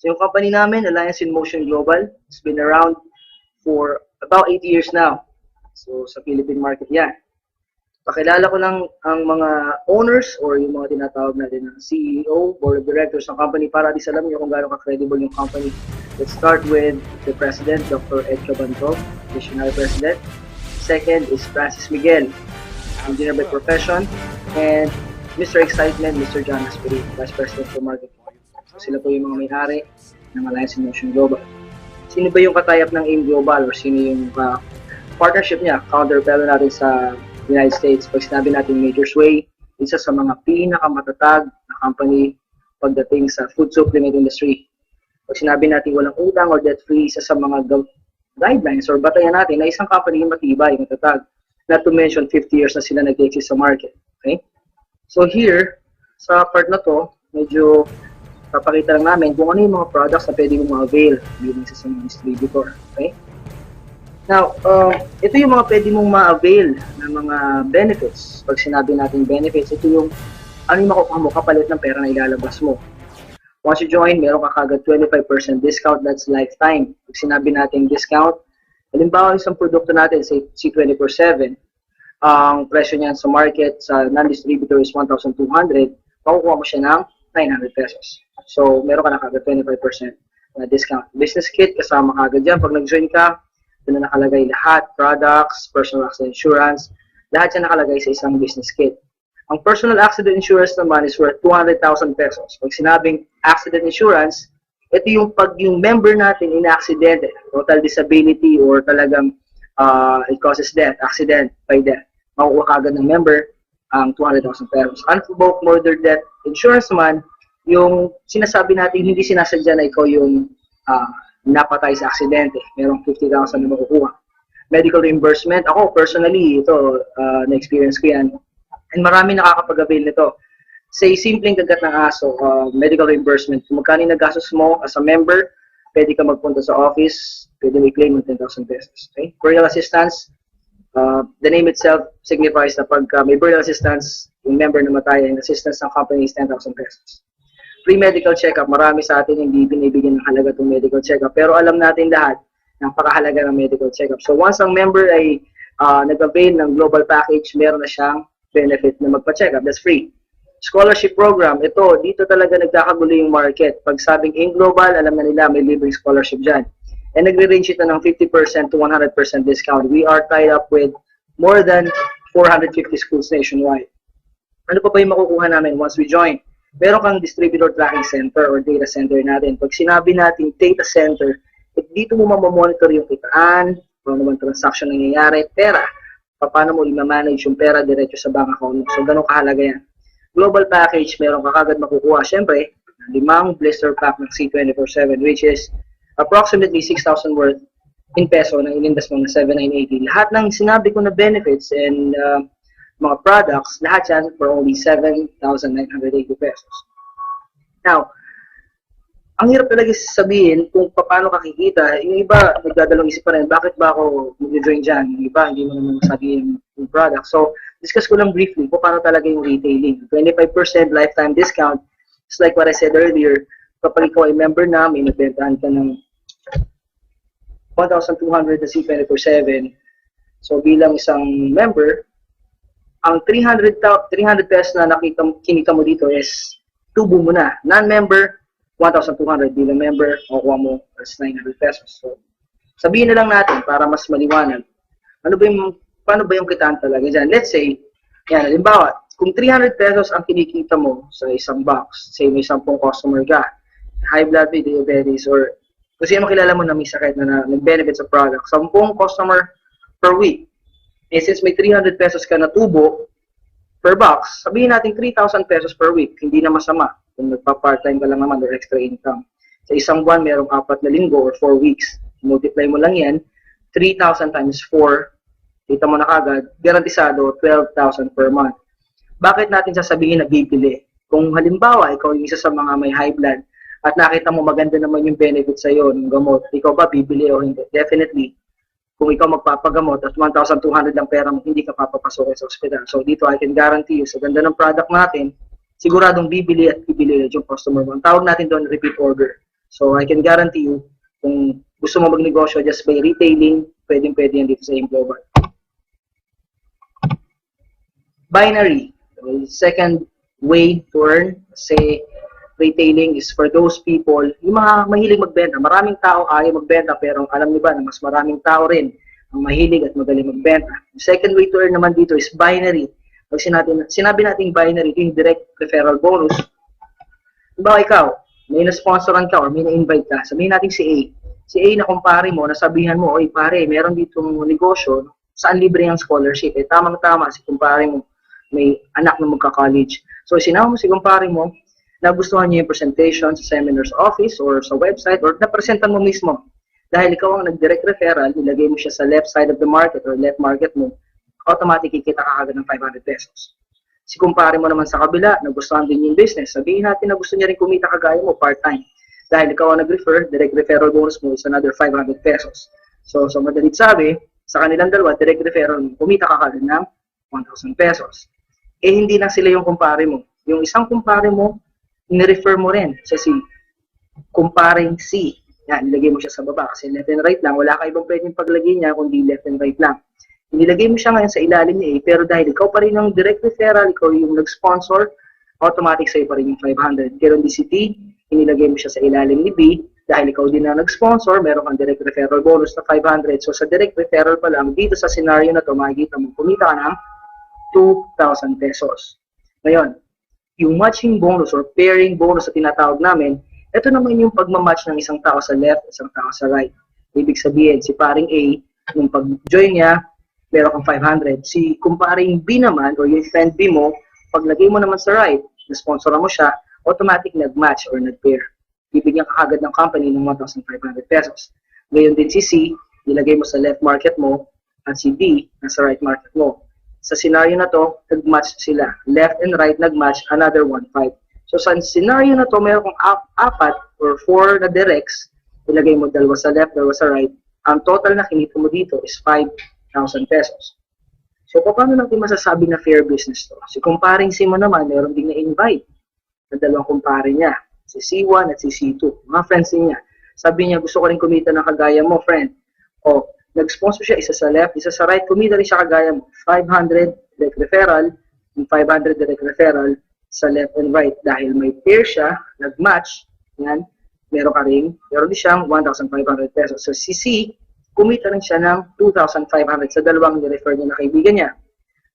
So yung company namin, Alliance in Motion Global, it's been around for about 8 years now. So sa Philippine market yan. Pakilala ko lang ang mga owners or yung mga tinatawag natin na CEO, board of directors ng company para least alam niyo kung gaano ka-credible yung company. Let's start with the president, Dr. Ed Cabanto, visionary president. Second is Francis Miguel, engineer by profession. And Mr. Excitement, Mr. John Asperi, Vice President for Market Volume. So sila po yung mga may-ari ng Alliance in Motion Global. Sino ba yung katayap ng AIM Global or sino yung uh, partnership niya, counterpart natin sa United States. Pag sinabi natin Major Sway, isa sa mga pinakamatatag na company pagdating sa food supplement industry. Pag sinabi natin walang utang or debt-free, isa sa mga gu- guidelines or batayan natin na isang company yung matibay, matatag. Not to mention 50 years na sila nag-exist sa market. Okay? So here, sa part na to, medyo papakita lang namin kung ano yung mga products na pwede mo ma-avail bilang sa mga distributor. Okay? Now, uh, ito yung mga pwede mong ma-avail ng mga benefits. Pag sinabi natin benefits, ito yung ano yung makukuha mo kapalit ng pera na ilalabas mo. Once you join, meron ka kagad 25% discount, that's lifetime. Pag sinabi natin discount, halimbawa isang produkto natin, say C24-7, ang presyo niyan sa market, sa non-distributor is 1,200, makukuha mo siya ng 900 pesos. So, meron ka na kagad 25% na discount. Business kit, kasama kagad dyan. Pag nag-join ka, doon na nakalagay lahat, products, personal accident insurance, lahat yan nakalagay sa isang business kit. Ang personal accident insurance naman is worth 200,000 pesos. Pag sinabing accident insurance, ito yung pag yung member natin in-accident, total disability or talagang uh, it causes death, accident by death. Makukuha kagad ng member ang 200,000 pesos. Unprovoked murder death insurance naman, yung sinasabi natin hindi sinasadya na ikaw yung uh, napatay sa aksidente. Merong 50,000 na makukuha. Medical reimbursement, ako personally, ito, uh, na-experience ko yan. And marami nakakapag-avail nito. Say, simpleng kagat ng aso, uh, medical reimbursement. Kung magkano yung nagastos mo as a member, pwede ka magpunta sa office, pwede may claim ng 10,000 pesos. Okay? Burial assistance, uh, the name itself signifies na pag uh, may burial assistance, yung member na matay, ang assistance ng company is 10,000 pesos free medical checkup. Marami sa atin hindi binibigyan ng halaga itong medical checkup. Pero alam natin lahat, napakahalaga ng medical checkup. So once ang member ay uh, nag-avail ng global package, meron na siyang benefit na magpa-checkup. That's free. Scholarship program, ito, dito talaga nagkakagulo yung market. Pag sabing in global, alam na nila may libreng scholarship dyan. And nagre-range ito ng 50% to 100% discount. We are tied up with more than 450 schools nationwide. Ano pa ba yung makukuha namin once we join? meron kang distributor tracking center or data center natin. Pag sinabi natin data center, eh, dito mo mamamonitor yung kitaan, kung ano man transaction nangyayari, pera. Paano mo i-manage yung pera diretso sa bank account. So, ganun kahalaga yan. Global package, meron ka kagad makukuha. Siyempre, limang blister pack ng C24-7, which is approximately 6,000 worth in peso na inindas mo na 7,980. Lahat ng sinabi ko na benefits and uh, mga products, lahat yan for only 7,980 pesos. Now, ang hirap talaga sabihin kung paano kakikita. Yung iba, nagdadalong isip pa rin, bakit ba ako mag-join dyan? Yung iba, hindi mo naman sabihin yung product. So, discuss ko lang briefly kung paano talaga yung retailing. 25% lifetime discount. Just like what I said earlier, kapag ikaw ay member na, may nagbentahan ka ng 1,200 na C24-7. So, bilang isang member, ang 300 ta- 300 pesos na nakita kinita mo dito is tubo mo na. Non-member 1,200 bilang member, makukuha mo as 900 pesos. So, sabihin na lang natin para mas maliwanag. Ano ba yung paano ba yung kitaan talaga diyan? Let's say, yan, halimbawa, kung 300 pesos ang kinikita mo sa isang box, say may 10 customer ka, high blood, may diabetes, or kasi makilala mo na may sakit na, na nag-benefit sa product, 10 customer per week, eh, since may 300 pesos ka na tubo per box, sabihin natin 3,000 pesos per week. Hindi na masama kung nagpa-part-time ka lang naman or extra income. Sa isang buwan, merong apat na linggo or 4 weeks. Multiply mo lang yan, 3,000 times 4, kita mo na kagad, garantisado 12,000 per month. Bakit natin sasabihin na bibili? Kung halimbawa, ikaw yung isa sa mga may high blood at nakita mo maganda naman yung benefit sa'yo ng gamot, ikaw ba bibili o hindi? Definitely, kung ikaw magpapagamot at 1,200 lang pera mo, hindi ka papapasok sa ospital. So dito, I can guarantee you, sa ganda ng product natin, siguradong bibili at bibili ulit yung customer mo. Ang tawag natin doon, repeat order. So I can guarantee you, kung gusto mo magnegosyo just by retailing, pwedeng pwede yan dito sa AIM Global. Binary, second way to earn, say retailing is for those people, yung mga mahilig magbenta. Maraming tao ayaw magbenta pero alam niyo ba na mas maraming tao rin ang mahilig at magaling magbenta. Second way to earn naman dito is binary. Pag sinabi, sinabi natin binary, yung direct referral bonus. Diba ikaw, may na-sponsoran ka or may na-invite ka, sabihin natin si A. Si A na kumpare mo, nasabihan mo, oy pare, meron ditong negosyo, saan libre ang scholarship? Eh, tamang-tama, si kumpare mo, may anak na magka-college. So, sinama mo si kumpare mo, nagustuhan niya yung presentation sa seminar's office or sa website or napresentan mo mismo. Dahil ikaw ang nag-direct referral, nilagay mo siya sa left side of the market or left market mo, automatic kikita ka agad ng 500 pesos. Si kumpare mo naman sa kabila, nagustuhan din yung business. Sabihin natin na gusto niya rin kumita kagaya mo part-time. Dahil ikaw ang nag-refer, direct referral bonus mo is another 500 pesos. So, so madalit sabi, sa kanilang dalawa, direct referral mo, kumita ka kagad ng 1,000 pesos. Eh, hindi na sila yung kumpare mo. Yung isang kumpare mo, ni-refer mo rin sa si kumparing C. Yan, nilagay mo siya sa baba kasi left and right lang. Wala ka ibang pwedeng paglagay niya kundi left and right lang. Inilagay mo siya ngayon sa ilalim ni A, pero dahil ikaw pa rin ang direct referral, ikaw yung nag-sponsor, automatic sa'yo pa rin yung 500. Pero di si T, inilagay mo siya sa ilalim ni B, dahil ikaw din ang nag-sponsor, meron kang direct referral bonus na 500. So sa direct referral pa lang, dito sa scenario na to, makikita mo, kumita ka ng 2,000 pesos. Ngayon, yung matching bonus or pairing bonus na tinatawag namin, ito naman yung pagmamatch ng isang tao sa left, isang tao sa right. Ibig sabihin, si paring A, nung pag-join niya, meron kang 500. Si kumparing B naman, or yung friend B mo, paglagay mo naman sa right, na-sponsoran mo siya, automatic nag-match or nag-pair. Bibigyan ka agad ng company ng 1,500 pesos. Ngayon din si C, nilagay mo sa left market mo, at si D, nasa right market mo. Sa scenario na to, nag-match sila. Left and right nag-match, another 1,500. So sa scenario na to, meron kang ap- apat or four na directs, ilagay mo dalawa sa left, dalawa sa right. Ang total na kinita mo dito is 5,000 pesos. So, paano natin masasabi na fair business to? Si kumparing si mo naman, meron din na-invite na dalawang kumpare niya, si C1 at si C2, mga friends niya. Sabi niya, gusto ko rin kumita ng kagaya mo, friend. O, nag-sponsor siya, isa sa left, isa sa right, kumita rin siya kagaya mo. 500 direct referral, yung 500 direct referral sa left and right. Dahil may pair siya, nag-match, yan, meron ka rin, meron din siyang 1,500 pesos. So, si C, kumita rin siya ng 2,500 sa dalawang ni-refer niya na kaibigan niya.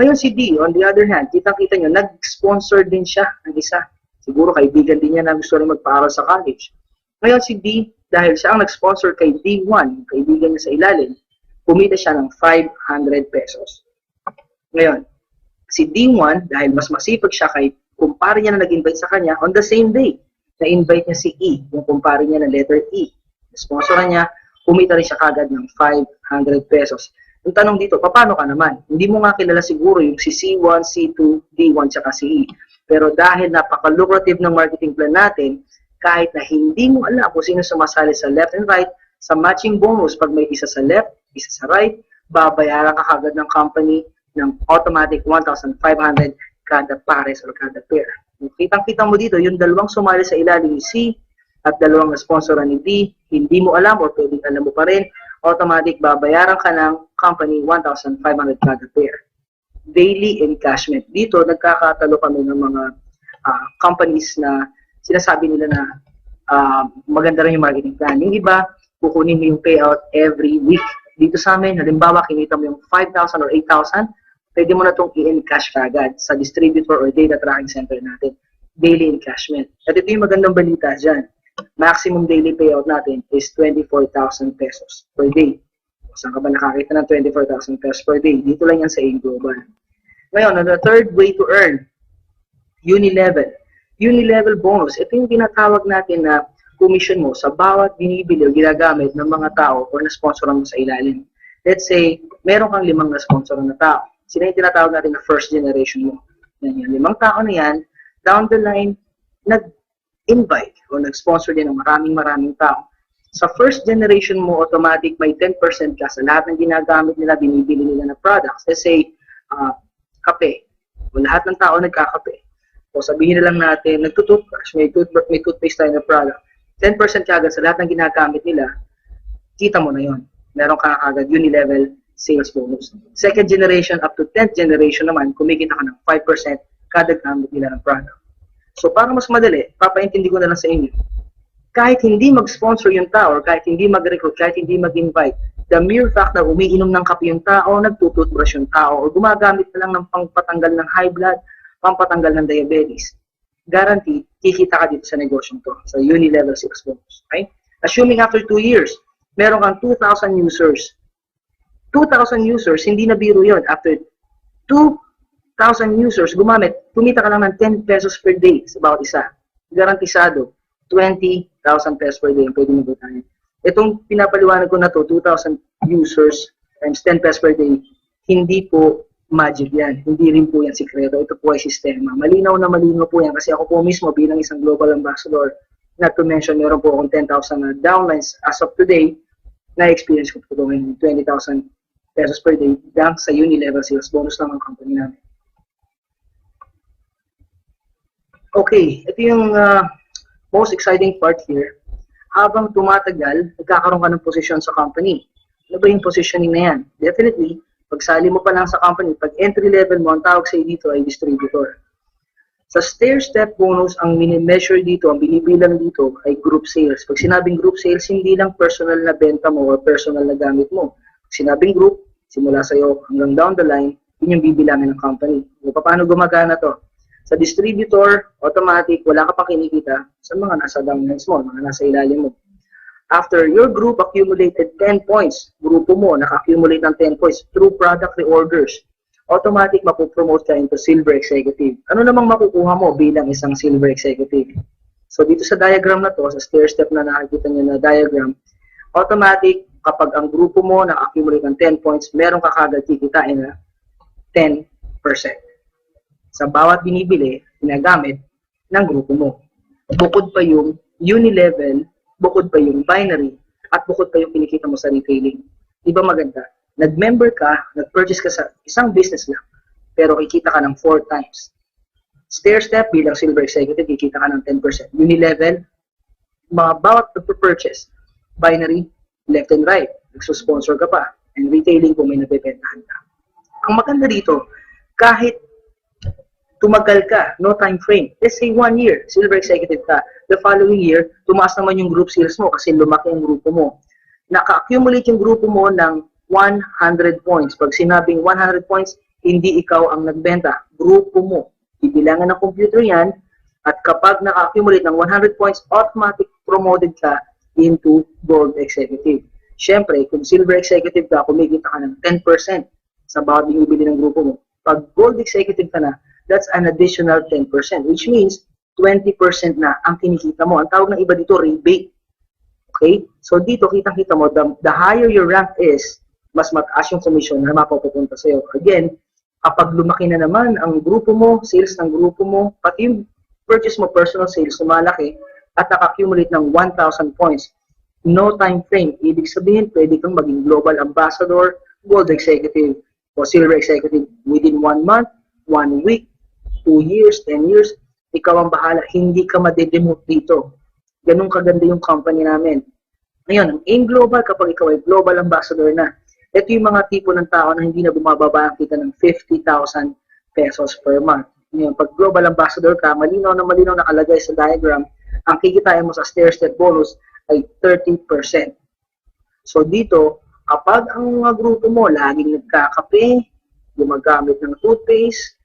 Ngayon si D, on the other hand, kitang-kita niyo, nag-sponsor din siya ng isa. Siguro kaibigan din niya na gusto rin magpaaral sa college. Ngayon si D, dahil siya ang nag-sponsor kay D1, kaibigan niya sa ilalim, kumita siya ng 500 pesos. Ngayon, si D1, dahil mas masipag siya kay kumpare niya na nag-invite sa kanya, on the same day, na-invite niya si E, yung kumpare niya na letter E. Sponsoran niya, kumita rin siya kagad ng 500 pesos. Yung tanong dito, paano ka naman? Hindi mo nga kilala siguro yung si C1, C2, D1, tsaka si E. Pero dahil napaka-lucrative ng marketing plan natin, kahit na hindi mo alam kung sino sumasali sa left and right, sa matching bonus, pag may isa sa left, isa sa right, babayaran ka kagad ng company ng automatic 1,500 kada pares or kada pair. Kitang-kita mo dito, yung dalawang sumali sa ilalim ni C at dalawang na-sponsoran ni D, hindi mo alam or pwedeng alam mo pa rin, automatic babayaran ka ng company 1,500 kada pair. Daily encashment. Dito, nagkakatalo kami ng mga ah, companies na sinasabi nila na ah, maganda rin yung marketing plan. Yung iba, kukunin mo yung payout every week. Dito sa amin, halimbawa, kinita mo yung 5,000 or 8,000, pwede mo na itong i-encash kagad sa distributor or data tracking center natin. Daily encashment. At ito yung magandang balita dyan. Maximum daily payout natin is 24,000 pesos per day. Saan ka ba nakakita ng 24,000 pesos per day? Dito lang yan sa AIM Global. Ngayon, the third way to earn, unilevel. Unilevel bonus, ito yung tinatawag natin na commission mo sa bawat binibili o ginagamit ng mga tao o na-sponsoran mo sa ilalim. Let's say, meron kang limang na-sponsoran na tao. Sila yung tinatawag natin na first generation mo. Yan, yung limang tao na yan, down the line, nag-invite o nag-sponsor din ng maraming maraming tao. Sa first generation mo, automatic may 10% ka sa lahat ng ginagamit nila, binibili nila na products. Let's say, ah, kape. O lahat ng tao nagkakape. O sabihin na lang natin, nagtutoothbrush, may, toothbrush, may toothpaste tayo na product. 10% kagad sa lahat ng ginagamit nila, kita mo na yon. Meron ka kagad uni-level sales bonus. Second generation up to 10th generation naman, kumikita ka ng 5% kada gamit nila ng product. So para mas madali, papaintindi ko na lang sa inyo. Kahit hindi mag-sponsor yung tao, or kahit hindi mag-recruit, kahit hindi mag-invite, the mere fact na umiinom ng kape yung tao, nagtututbrush yung tao, o gumagamit na lang ng pangpatanggal ng high blood, pampatanggal ng diabetes, guaranteed, kikita ka dito sa negosyong to, sa uni-level sales bonus. Okay? Assuming after 2 years, meron kang 2,000 users. 2,000 users, hindi na biro yon After 2,000 users gumamit, kumita ka lang ng 10 pesos per day sa bawat isa. Garantisado, 20,000 pesos per day ang pwede mo butahin. Itong pinapaliwanag ko na to, 2,000 users times 10 pesos per day, hindi po magic yan. Hindi rin po yan sikreto. Ito po ay sistema. Malinaw na malinaw po yan kasi ako po mismo bilang isang global ambassador, not to mention, meron po akong 10,000 na downlines as of today, na-experience ko po ito ngayon, 20,000 pesos per day lang sa uni-level sales bonus lang ang company namin. Okay, ito yung uh, most exciting part here. Habang tumatagal, nagkakaroon ka ng posisyon sa company. Ano ba yung positioning na yan? Definitely, pagsali mo pa lang sa company, pag entry level mo, ang tawag sa'yo dito ay distributor. Sa stair-step bonus, ang mini-measure dito, ang binibilang dito ay group sales. Pag sinabing group sales, hindi lang personal na benta mo or personal na gamit mo. Pag sinabing group, simula sa'yo hanggang down the line, yun yung bibilangin ng company. O, paano gumagana to? Sa distributor, automatic, wala ka pa kinikita sa mga nasa downlines mo, mga nasa ilalim mo. After your group accumulated 10 points, grupo mo naka-accumulate ng 10 points through product reorders, automatic mapopromote ka into silver executive. Ano namang makukuha mo bilang isang silver executive? So dito sa diagram na to, sa stair step na nakikita niyo na diagram, automatic kapag ang grupo mo na-accumulate ng 10 points, meron ka kagad kikitain na 10% sa bawat binibili, ginagamit ng grupo mo. Bukod pa yung uni-level, bukod pa yung binary, at bukod pa yung kinikita mo sa retailing. Di ba maganda? Nag-member ka, nag-purchase ka sa isang business lang, pero kikita ka ng 4 times. Stair step bilang silver executive, kikita ka ng 10%. Uni-level, mga bawat purchase binary, left and right, nagsusponsor ka pa, and retailing kung may nabibentahan ka. Ang maganda dito, kahit tumagal ka, no time frame. Let's say one year, silver executive ka. The following year, tumaas naman yung group sales mo kasi lumaki yung grupo mo. Naka-accumulate yung grupo mo ng 100 points. Pag sinabing 100 points, hindi ikaw ang nagbenta. Grupo mo. Ibilangan ng computer yan at kapag naka-accumulate ng 100 points, automatic promoted ka into gold executive. Siyempre, kung silver executive ka, kumikita ka ng 10% sa bawat binibili ng grupo mo. Pag gold executive ka na, that's an additional 10%, which means 20% na ang kinikita mo. Ang tawag ng iba dito, rebate. Okay? So dito, kitang-kita mo, the, the higher your rank is, mas mataas yung commission na mapapupunta sa'yo. Again, kapag lumaki na naman ang grupo mo, sales ng grupo mo, pati yung purchase mo, personal sales, lumalaki, at naka-accumulate ng 1,000 points, no time frame. Ibig sabihin, pwede kang maging global ambassador, gold executive, o silver executive within one month, one week, 2 years, 10 years, ikaw ang bahala. Hindi ka madedemote dito. Ganun kaganda yung company namin. Ngayon, ang AIM Global, kapag ikaw ay global ambassador na, ito yung mga tipo ng tao na hindi na bumababa ang kita ng 50,000 pesos per month. Ngayon, pag global ambassador ka, malinaw na malinaw nakalagay sa diagram, ang kikitain mo sa stair-step bonus ay 30%. So dito, kapag ang mga grupo mo laging nagkakape, gumagamit ng toothpaste,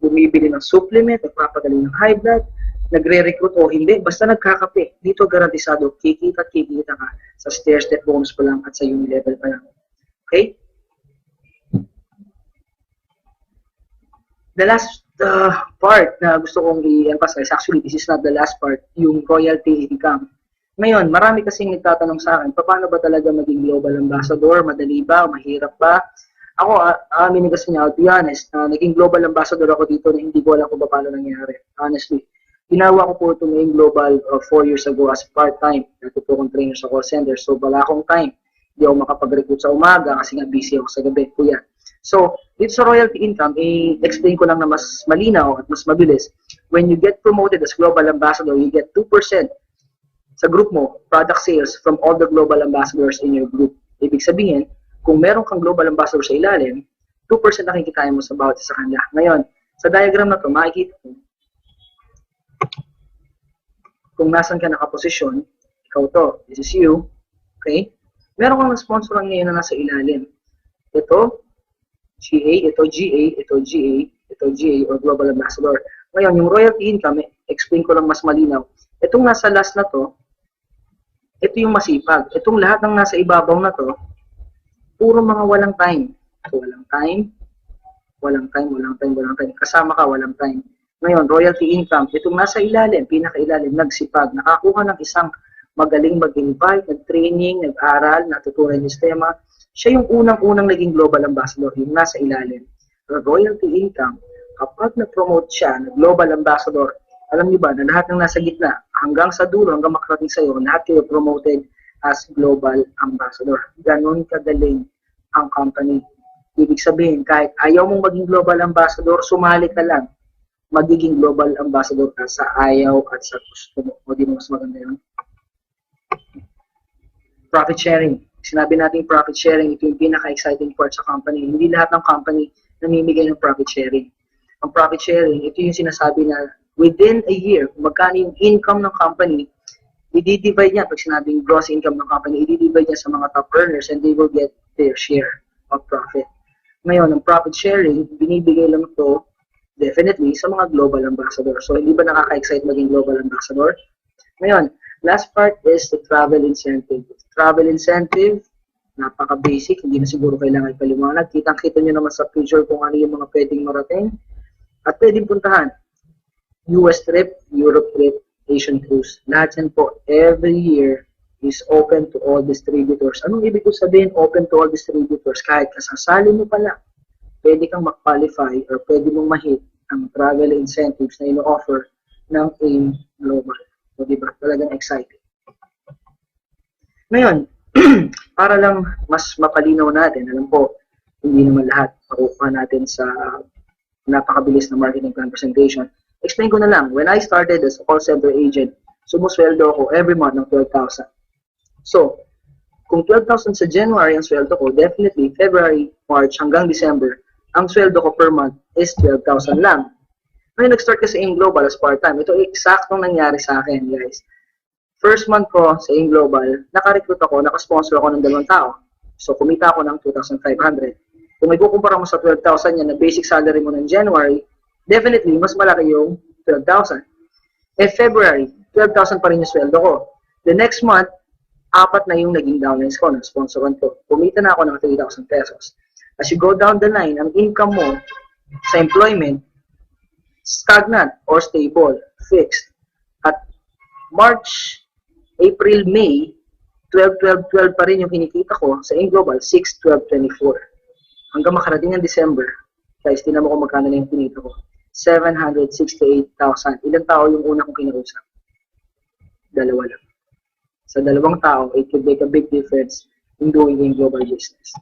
bumibili ng supplement, nagpapagaling ng high blood, nagre-recruit o hindi, basta nagkakape. Dito garantisado, kikita, kikita ka sa stair-step bonus pa lang at sa uni level pa lang. Okay? The last uh, part na gusto kong i-emphasize, actually this is not the last part, yung royalty income. Ngayon, marami kasing nagtatanong sa akin, paano ba talaga maging global ambassador? Madali ba? Mahirap ba? Ako, amin uh, kasi niya, to be honest, uh, naging global ambassador ako dito na hindi ko alam kung paano nangyari. Honestly, ginawa ko po ito ngayong global uh, four years ago as part-time. Dati po akong trainer sa call center. So, wala akong time. Hindi ako makapag-recruit sa umaga kasi nga busy ako sa gabi. Kuya. So, dito sa royalty income, i-explain ko lang na mas malinaw at mas mabilis. When you get promoted as global ambassador, you get 2% sa group mo, product sales from all the global ambassadors in your group. Ibig sabihin, kung meron kang global ambassador sa ilalim, 2% na kikitain mo sa bawat isa sa kanila. Ngayon, sa diagram na to, makikita mo kung nasan ka nakaposisyon, ikaw to, this is you, okay? Meron kang sponsor ngayon na nasa ilalim. Ito, GA, ito GA, ito GA, ito GA, or Global Ambassador. Ngayon, yung royalty income, explain ko lang mas malinaw. Itong nasa last na to, ito yung masipag. Itong lahat ng nasa ibabaw na to, puro mga walang time. Walang time, walang time, walang time, walang time. Kasama ka, walang time. Ngayon, royalty income, itong nasa ilalim, pinakailalim, nagsipag, nakakuha ng isang magaling mag-invite, nag-training, nag-aral, natutunan yung sistema. Siya yung unang-unang naging global ambassador, yung nasa ilalim. Royalty income, kapag na-promote siya, na global ambassador, alam niyo ba na lahat ng nasa gitna, hanggang sa dulo, hanggang makarating sa'yo, lahat kayo promoted as global ambassador. Ganon kagaling ang company. Ibig sabihin, kahit ayaw mong maging global ambassador, sumali ka lang magiging global ambassador ka sa ayaw at sa gusto mo. O di mo mas maganda yun? Profit sharing. Sinabi natin profit sharing, ito yung pinaka-exciting part sa company. Hindi lahat ng company namimigay ng profit sharing. Ang profit sharing, ito yung sinasabi na within a year, magkano yung income ng company, i-divide niya, pag sinabing gross income ng company, i-divide niya sa mga top earners and they will get their share of profit. Ngayon, ang profit sharing, binibigay lang to definitely sa mga global ambassador. So, hindi ba nakaka-excite maging global ambassador? Ngayon, last part is the travel incentive. Travel incentive, napaka-basic, hindi na siguro kailangan ipaliwanag. Kitang-kita nyo naman sa picture kung ano yung mga pwedeng marating at pwedeng puntahan. US trip, Europe trip, Asian cruise. Yan po, every year is open to all distributors. Anong ibig ko sabihin open to all distributors? Kahit kasasali mo pala, pwede kang mag-qualify or pwede mong ma-hit ang travel incentives na ino-offer ng AIM Global. So, di ba? Talagang exciting. Ngayon, para lang mas mapalinaw natin, alam po, hindi naman lahat makukuha natin sa napakabilis na marketing plan presentation. Explain ko na lang, when I started as a call center agent, sumusweldo ako every month ng 12,000. So, kung 12,000 sa January ang sweldo ko, definitely February, March hanggang December, ang sweldo ko per month is 12,000 lang. Ngayon, nag-start kasi in Global as part-time. Ito eksaktong nangyari sa akin, guys. First month ko sa In Global, naka-recruit ako, naka-sponsor ako ng dalawang tao. So, kumita ako ng 2,500. Kung may kukumpara mo sa 12,000 yan na basic salary mo ng January, definitely, mas malaki yung 12,000. Eh, February, 12,000 pa rin yung sweldo ko. The next month, apat na yung naging downlines ko ng sponsoran ko. Kumita na ako ng 3,000 pesos. As you go down the line, ang income mo sa employment, stagnant or stable, fixed. At March, April, May, 12, 12, 12 pa rin yung kinikita ko sa In-Global, 6, 12, 24. Hanggang makarating ang December, guys, tinan mo kung magkano na yung kinita ko. 768,000. Ilang tao yung una kong kinausap? Dalawa lang. Sa dalawang tao, it could make a big difference in doing in global business.